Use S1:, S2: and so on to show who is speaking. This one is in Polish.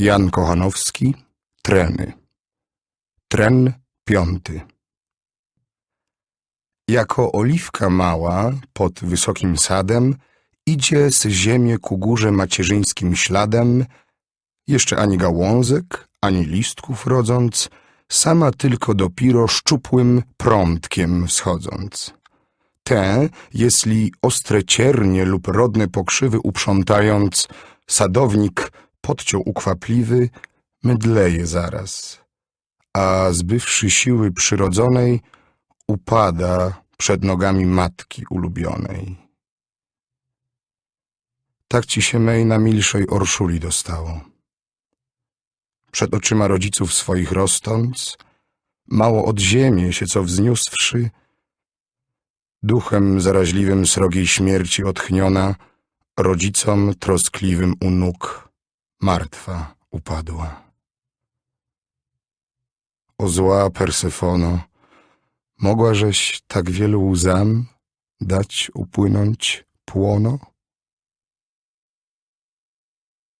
S1: Jan Kochanowski, Treny. Tren piąty. Jako oliwka mała pod wysokim sadem idzie z ziemię ku górze macierzyńskim śladem, jeszcze ani gałązek, ani listków rodząc, sama tylko dopiero szczupłym prątkiem wschodząc. Te, jeśli ostre ciernie lub rodne pokrzywy uprzątając, sadownik podciął ukwapliwy, mydleje zaraz, a zbywszy siły przyrodzonej, upada przed nogami matki ulubionej. Tak ci się mej na milszej orszuli dostało. Przed oczyma rodziców swoich rosnąc, mało od ziemi się co wzniósłszy, duchem zaraźliwym srogiej śmierci otchniona, rodzicom troskliwym u nóg martwa upadła. O zła Persefono, mogłażeś tak wielu łzam dać upłynąć płono?